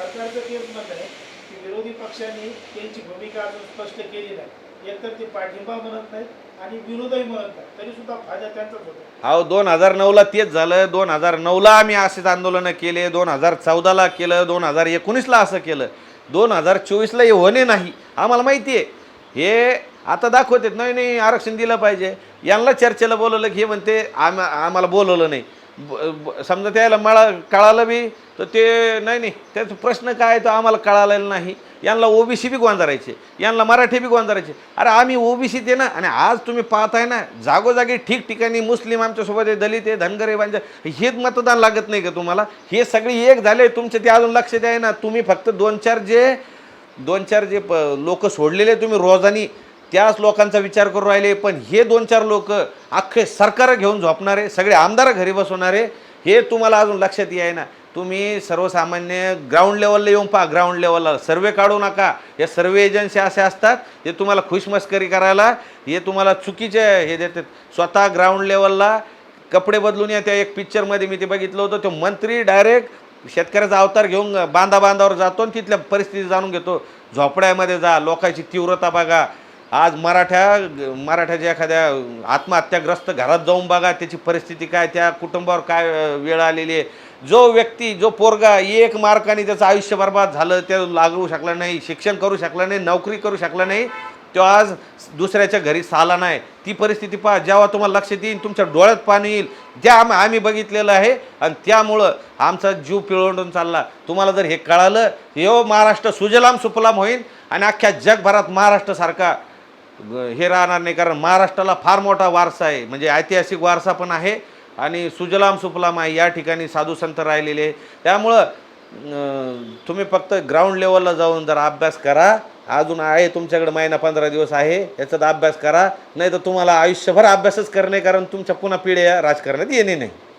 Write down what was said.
सरकारचं तेच मत आहे की विरोधी पक्षांनी त्यांची भूमिका अजून स्पष्ट केली नाही. एकतर ते पाठिंबा म्हणत नाहीत आणि विरोधही म्हणत नाहीत. तरी सुद्धा फायदा त्यांचाच होतो. अहो दोन हजार नऊला तेच झालं. दोन हजार नऊला आम्ही असेच आंदोलनं केले. दोन हजार चौदाला केलं. दोन हजार एकोणीसला असं केलं. दोन हजार चोवीसला हे होणे नाही. आम्हाला माहिती आहे. हे आता दाखवतात. नाही नाही आरक्षण दिलं पाहिजे. यांना चर्चेला बोलवलं की हे म्हणते आम आम्हाला बोलवलं नाही. समजा त्याला मला कळालं बी तर ते नाही नाही त्याचा प्रश्न काय आहे तो आम्हाला कळालेला नाही. यांना ओबीसी बी गोंधारायचे यांना मराठी बी गोंधारायचे अरे आम्ही ओबीसी ते ना आणि आज तुम्ही पाहताय ना जागोजागी ठिकठिकाणी मुस्लिम आमच्यासोबत आहे दलित आहे धनगर आहे हेच मतदान लागत नाही का तुम्हाला? हे सगळे एक झाले तुमचे ते अजून लक्ष द्याय ना तुम्ही फक्त दोन चार जे दोन चार जे प लोक सोडलेले तुम्ही रोजानी त्याच लोकांचा विचार करून राहिले पण हे दोन चार लोक अख्खे सरकार घेऊन झोपणारे सगळे आमदार घरी बसवणारे हे तुम्हाला अजून लक्षात याय ना तुम्ही सर्वसामान्य ग्राउंड लेवलला येऊन पहा ग्राउंड लेवलला सर्वे काढू नका. या सर्वे एजन्सी असे असतात ते तुम्हाला खुशमस्करी करायला हे तुम्हाला चुकीचे हे देतात. स्वतः ग्राउंड लेवलला कपडे बदलून या त्या एक पिक्चरमध्ये मी ते बघितलं होतं. तो मंत्री डायरेक्ट शेतकऱ्याचा अवतार घेऊन बांधा बांधावर जातो आणि तिथल्या परिस्थिती जाणून घेतो. झोपड्यामध्ये जा लोकांची तीव्रता बघा. आज मराठ्या मराठ्याच्या एखाद्या आत्महत्याग्रस्त घरात जाऊन बघा त्याची परिस्थिती काय त्या कुटुंबावर काय वेळ आलेली आहे. जो व्यक्ती जो पोरगा एक मार्काने त्याचं आयुष्य बर्बाद झालं ते लागू शकला नाही शिक्षण करू शकला नाही नोकरी करू शकला नाही तो आज दुसऱ्याच्या घरी साला नाही. ती परिस्थिती पहा जेव्हा तुम्हाला लक्ष देईल तुमच्या डोळ्यात पाणी येईल. ज्या आम आम्ही बघितलेलं आहे आणि त्यामुळं आमचा जीव पिळवून चालला. तुम्हाला जर हे कळालं हे महाराष्ट्र सुजलाम सुफलाम होईल आणि अख्ख्या जगभरात महाराष्ट्रासारखा हे राहणार नाही कारण महाराष्ट्राला फार मोठा वारसा आहे. म्हणजे ऐतिहासिक वारसा पण आहे आणि सुजलाम सुफलाम आहे या ठिकाणी साधू संत राहिलेले आहे. त्यामुळं तुम्ही फक्त ग्राउंड लेवलला जाऊन जर अभ्यास करा. अजून आहे तुमच्याकडे महिना पंधरा दिवस आहे याचा अभ्यास करा. नाही तर तुम्हाला आयुष्यभर अभ्यासच करणे कारण तुमच्या पुन्हा पिढ्या राजकारणात येणे नाही.